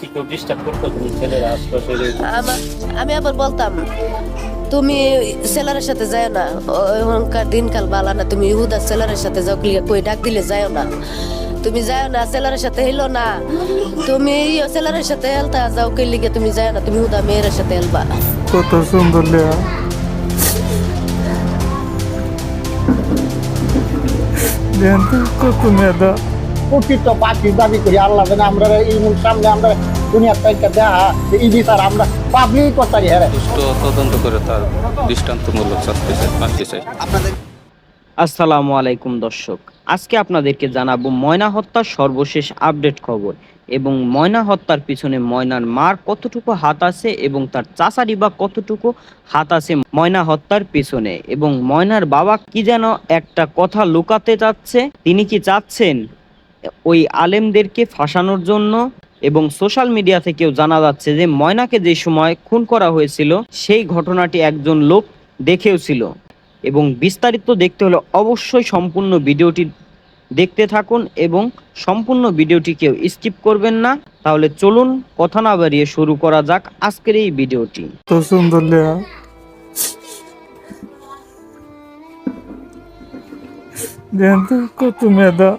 কি কেউ ডিস্টার্ব করতো তুমি ছেলেরা আশপাশে আমার আমি আবার বলতাম তুমি সেলারের সাথে যায় না। ওখানকার দিনকাল বালা না তুমি ইহুদা সেলারের সাথে যাও কই ডাক দিলে যায় না। তুমি যায় না সেলারের সাথে হেলো না। তুমি ইয়ে সেলারের সাথে হেলতা যাও কে লিগে তুমি যায় না তুমি হুদা মেয়ের সাথে হেলবা। কত সুন্দর লেয়া। কত মেধা। প্রকৃত পাখি দাবি করি আল্লাহ জানে আমরা এই সামনে আমরা দুনিয়ার দেখা এই বিচার আমরা পাবলিক তদন্ত করে তার দৃষ্টান্তমূলক শাস্তি চাই আসসালামু আলাইকুম দর্শক আজকে আপনাদেরকে জানাব ময়না হত্যার সর্বশেষ আপডেট খবর এবং ময়না হত্যার পিছনে ময়নার মার কতটুকু হাত আছে এবং তার চাচারি বা কতটুকু হাত আছে ময়না হত্যার পিছনে এবং ময়নার বাবা কি যেন একটা কথা লুকাতে চাচ্ছে তিনি কি চাচ্ছেন? ওই আলেমদেরকে ফাঁসানোর জন্য এবং সোশ্যাল মিডিয়া থেকেও জানা যাচ্ছে যে ময়নাকে যে সময় খুন করা হয়েছিল, সেই ঘটনাটি একজন লোক দেখেও ছিল। এবং বিস্তারিত দেখতে হলে অবশ্যই সম্পূর্ণ ভিডিওটি দেখতে থাকুন এবং সম্পূর্ণ ভিডিওটি কেউ স্কিপ করবেন না। তাহলে চলুন, কথা না বাড়িয়ে শুরু করা যাক আজকের এই ভিডিওটি। কত সুন্দর তো কত মেধা।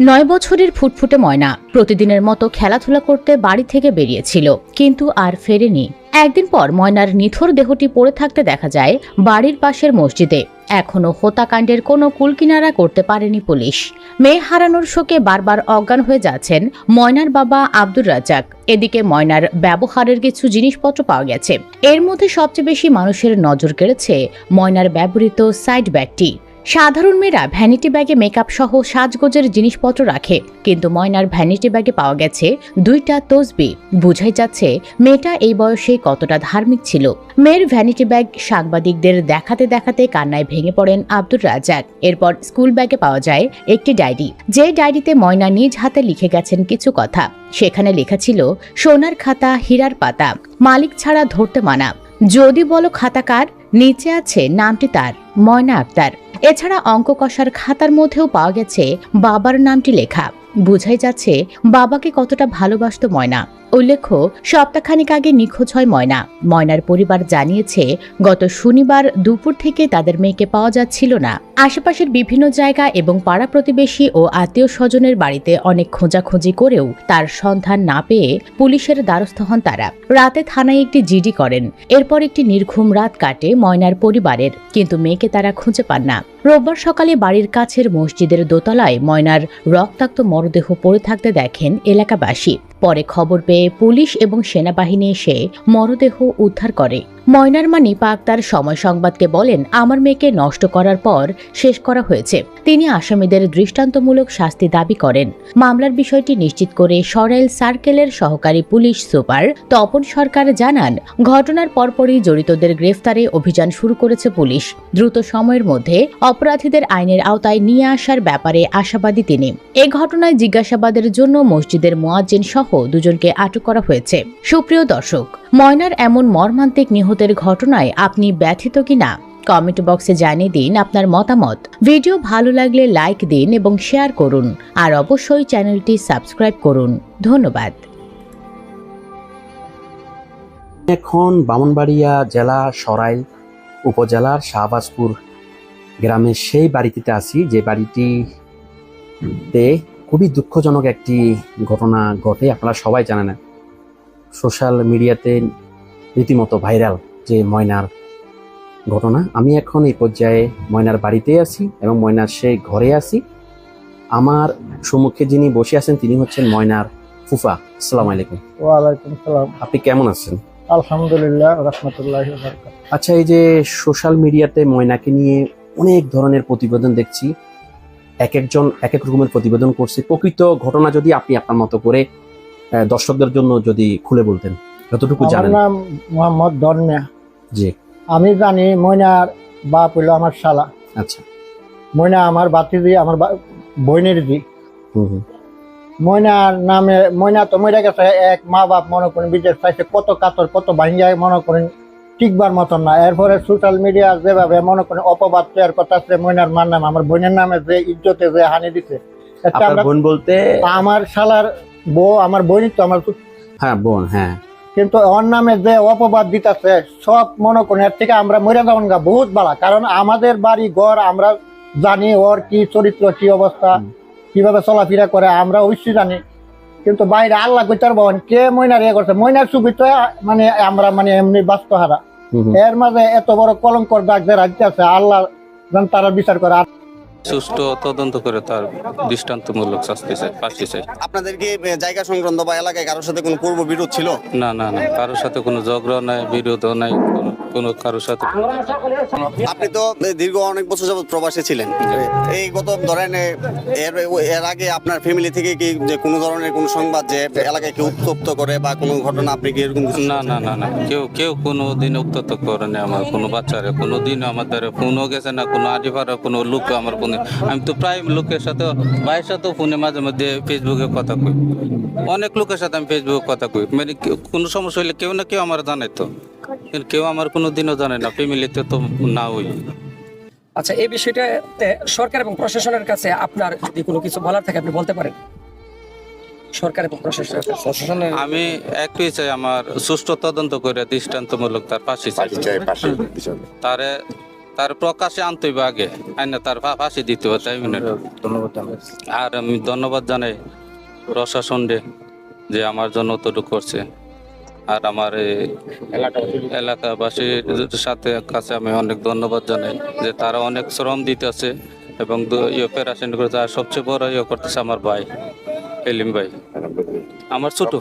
নয় বছরের ফুটফুটে ময়না প্রতিদিনের মতো খেলাধুলা করতে বাড়ি থেকে বেরিয়েছিল, কিন্তু আর ফেরেনি। একদিন পর ময়নার নিথর দেহটি পড়ে থাকতে দেখা যায়, বাড়ির পাশের মসজিদে। এখনও হত্যাকাণ্ডের কোনো কুলকিনারা করতে পারেনি পুলিশ। মেয়ে হারানোর শোকে বারবার অজ্ঞান হয়ে যাচ্ছেন ময়নার বাবা আব্দুর রাজ্জাক। এদিকে ময়নার ব্যবহারের কিছু জিনিসপত্র পাওয়া গেছে। এর মধ্যে সবচেয়ে বেশি মানুষের নজর কেড়েছে ময়নার ব্যবহৃত সাইড ব্যাগটি। সাধারণ মেয়েরা ভ্যানিটি ব্যাগে মেকআপ সহ সাজগোজের জিনিসপত্র রাখে, কিন্তু ময়নার ভ্যানিটি ব্যাগে পাওয়া গেছে দুইটা তসবি। বুঝাই যাচ্ছে, মেয়েটা এই বয়সে কতটা ধার্মিক ছিল। মেয়ের ভ্যানিটি ব্যাগ সাংবাদিকদের দেখাতে দেখাতে কান্নায় ভেঙে পড়েন আব্দুর রাজাক এরপর স্কুল ব্যাগে পাওয়া যায় একটি ডায়েরি যে ডায়েরিতে ময়না নিজ হাতে লিখে গেছেন কিছু কথা। সেখানে লেখা ছিল, সোনার খাতা, হীরার পাতা, মালিক ছাড়া ধরতে মানা। যদি বলো খাতাকার নিচে আছে নামটি তার, ময়না আক্তার। এছাড়া অঙ্ক কষার খাতার মধ্যেও পাওয়া গেছে বাবার নামটি লেখা। বুঝাই যাচ্ছে বাবাকে কতটা ভালোবাসত ময়না। উল্লেখ্য, সপ্তাহখানিক আগে নিখোঁজ হয় ময়না। ময়নার পরিবার জানিয়েছে, গত শনিবার দুপুর থেকে তাদের মেয়েকে পাওয়া যাচ্ছিল না। আশেপাশের বিভিন্ন জায়গা এবং পাড়া প্রতিবেশী ও আত্মীয় স্বজনের বাড়িতে অনেক খোঁজাখুঁজি করেও তার সন্ধান না পেয়ে পুলিশের দ্বারস্থ হন তারা। রাতে থানায় একটি জিডি করেন। এরপর একটি নির্ঘুম রাত কাটে ময়নার পরিবারের, কিন্তু মেয়েকে তারা খুঁজে পান না। রোববার সকালে বাড়ির কাছের মসজিদের দোতলায় ময়নার রক্তাক্ত মরদেহ পড়ে থাকতে দেখেন এলাকাবাসী। পরে খবর পেয়ে পুলিশ এবং সেনাবাহিনী এসে মরদেহ উদ্ধার করে। ময়নার মা নিপা আক্তার সময় সংবাদকে বলেন, আমার মেয়েকে নষ্ট করার পর শেষ করা হয়েছে। তিনি আসামিদের দৃষ্টান্তমূলক শাস্তি দাবি করেন। মামলার বিষয়টি নিশ্চিত করে সরাইল সার্কেলের সহকারী পুলিশ সুপার তপন সরকার জানান, ঘটনার পরপরই জড়িতদের গ্রেফতারে অভিযান শুরু করেছে পুলিশ। দ্রুত সময়ের মধ্যে অপরাধীদের আইনের আওতায় নিয়ে আসার ব্যাপারে আশাবাদী তিনি। এ ঘটনায় জিজ্ঞাসাবাদের জন্য মসজিদের মোয়াজ্জিন সহ দুজনকে আটক করা হয়েছে। সুপ্রিয় দর্শক, ময়নার এমন মর্মান্তিক নিহতের ঘটনায় আপনি ব্যথিত কিনা? কমেন্ট বক্সে জানিয়ে দিন আপনার মতামত। ভিডিও ভালো লাগলে লাইক দিন এবং শেয়ার করুন। আর অবশ্যই চ্যানেলটি সাবস্ক্রাইব করুন। ধন্যবাদ। এখন বামনবাড়িয়া জেলা সরাইল উপজেলার শাহবাজপুর গ্রামের সেই বাড়িটিতে আছি, যে বাড়িটিতে খুবই দুঃখজনক একটি ঘটনা ঘটে আপনারা সবাই জানেন। সোশ্যাল মিডিয়াতে রীতিমতো ভাইরাল যে ময়নার ঘটনা। আমি এখন এই পর্যায়ে ময়নার বাড়িতে আছি এবং ময়নার সেই ঘরে আছি। আমার সম্মুখে যিনি বসে আছেন তিনি হচ্ছেন ময়নার ফুফা। আসসালামু আলাইকুম। ওয়ালাইকুম সালাম। আপনি কেমন আছেন? আলহামদুলিল্লাহ রহমতুল্লাহ আচ্ছা এই যে সোশ্যাল মিডিয়াতে ময়নাকে নিয়ে অনেক ধরনের প্রতিবেদন দেখছি। এক একজন এক এক রকমের প্রতিবেদন করছে। প্রকৃত ঘটনা যদি আপনি আপনার মতো করে দর্শকদের জন্য যদি খুলে বলতেন যতটুকু জানেন। নাম মোহাম্মদ ধর্মিয়া জি। আমি জানি ময়নার বাপ হইল আমার শালা। আচ্ছা। ময়না আমার বাতিজি আমার বোনের জি। হুম ময়নার নামে ময়না তো মরে গেছে এক মা বাপ মনে করেন বিদেশ চাইছে কত কাতর কত ভাঙ্গায় মনে করেন টিকবার মতন না। এরপরে সোশ্যাল মিডিয়া যেভাবে মনে করেন অপবাদ তৈরি করতেছে ময়নার মার নাম আমার বোনের নামে যে ইজ্জতে যে হানি দিছে বোন বলতে? আমার শালার বউ আমার বোনই তো আমার হ্যাঁ বোন হ্যাঁ। কিন্তু ওর নামে যে অপবাদ দিতেছে সব মনে করেন এর থেকে আমরা মরে যাবেন গা বহুত বালা। কারণ আমাদের বাড়ি ঘর আমরা জানি ওর কি চরিত্র কি অবস্থা কীভাবে চলাফেরা করে আমরা অবশ্যই জানি। কিন্তু বাইরে আল্লাহ কইতার বহন কে ময়নার ইয়ে করছে? ময়নার ছবি তো মানে আমরা মানে এমনি বাস্তহারা। হুম হুম। এর মাঝে এত বড় কলঙ্কর দাগ যে রাখতেছে আল্লাহ যেন তারা বিচার করে। আর সুষ্ঠু তদন্ত করে তার দৃষ্টান্তমূলক শাস্তি চাই ফাঁসি চাই। আপনাদের কি জায়গা সংক্রান্ত বা এলাকায় কারোর সাথে কোনো পূর্ব বিরোধ ছিল? না না না কারোর সাথে কোনো ঝগড়া নাই বিরোধও নাই কোনো- কোনো কারোর সাথে। আপনি তো দীর্ঘ অনেক বছর যাবত প্রবাসে ছিলেন। এই গত ধরেন এর এর আগে আপনার ফ্যামিলি থেকে কি যে কোনো ধরনের কোনো সংবাদ যে এলাকায় কেউ উত্তপ্ত করে বা কোনো ঘটনা আপনি কি এরকম না না না না। কেউ কেউ কোনো দিন উত্তত করেনি আমার কোনো বাচ্চারে। কোনো দিন আমাদের ফোনও গেছে না কোনো আডিফারা কোনো লোক আমার ফোনে। আমি তো প্রায় লোকের সাথে ভাইয়ের সাথেও ফোনে মাঝে মধ্যে ফেসবুকে কথা কই। অনেক লোকের সাথে আমি ফেসবুকে কথা কই। মানে কোনো সমস্যা হলে কেউ না কেউ আমার জানে তো কিন্তু কেউ আমার কোনো দিনও জানে না ফ্যামিলিতে তো না ওই আচ্ছা এই বিষয়টাতে সরকার এবং প্রশাসনের কাছে আপনার যদি কোনো কিছু বলার থাকে আপনি বলতে পারেন? সরকার এবং প্রশাসনের আমি একটুই চাই আমার সুষ্ঠু তদন্ত করে দৃষ্টান্তমূলক তার চাই। তারে তার প্রকাশে আনতে হবে আগে আইনে তার ফাঁসি দিতে হবে তাই মনে। আর আমি ধন্যবাদ জানাই প্রশাসনকে যে আমার জন্য অতটুকু করছে। আর আমার এলাকাবাসীর সাথে কাছে আমি অনেক ধন্যবাদ জানাই যে তারা অনেক শ্রম দিতেছে এবং ইয়ে অপারেশন করতে আর সবচেয়ে বড় ইয়ে করতেছে আমার ভাই। এলিম ভাই। আমার ছোট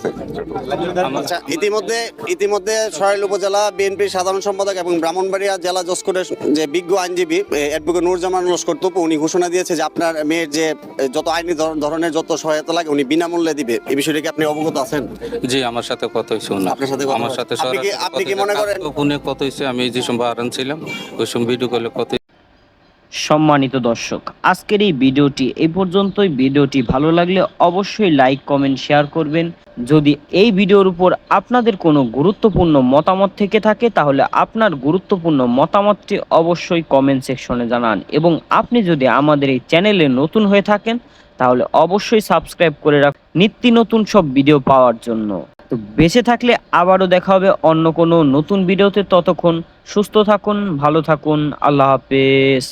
আচ্ছা ইতিমধ্যে ইতিমধ্যে সরাইল উপজেলা বিএনপির সাধারণ সম্পাদক এবং ব্রাহ্মণবাড়িয়া জেলা জসকোটের যে বিজ্ঞ আইনজীবী অ্যাডভোকেট নুরজামান লস্কর তপু উনি ঘোষণা দিয়েছে যে আপনার মেয়ের যে যত আইনি ধরনের যত সহায়তা লাগে উনি বিনামূল্যে দিবে। এই বিষয়টা কি আপনি অবগত আছেন? জি আমার সাথে কথা হয়েছে আপনার সাথে আমার সাথে আপনি কি- আপনি কি মনে করেন- ফোনে কথা হয়েছে? আমি যে সময় আরাম ছিলাম ওই সময় ভিডিও কলে কথা সম্মানিত দর্শক, আজকের এই ভিডিওটি এই পর্যন্তই। ভিডিওটি ভালো লাগলে অবশ্যই লাইক, কমেন্ট, শেয়ার করবেন। যদি এই ভিডিওর উপর আপনাদের কোনো গুরুত্বপূর্ণ মতামত থেকে থাকে, তাহলে আপনার গুরুত্বপূর্ণ মতামতটি অবশ্যই কমেন্ট সেকশনে জানান। এবং আপনি যদি আমাদের এই চ্যানেলে নতুন হয়ে থাকেন, তাহলে অবশ্যই সাবস্ক্রাইব করে রাখ, নিত্য নতুন সব ভিডিও পাওয়ার জন্য। তো বেঁচে থাকলে আবারও দেখা হবে অন্য কোনো নতুন ভিডিওতে। ততক্ষণ সুস্থ থাকুন, ভালো থাকুন, আল্লাহ হাফেজ।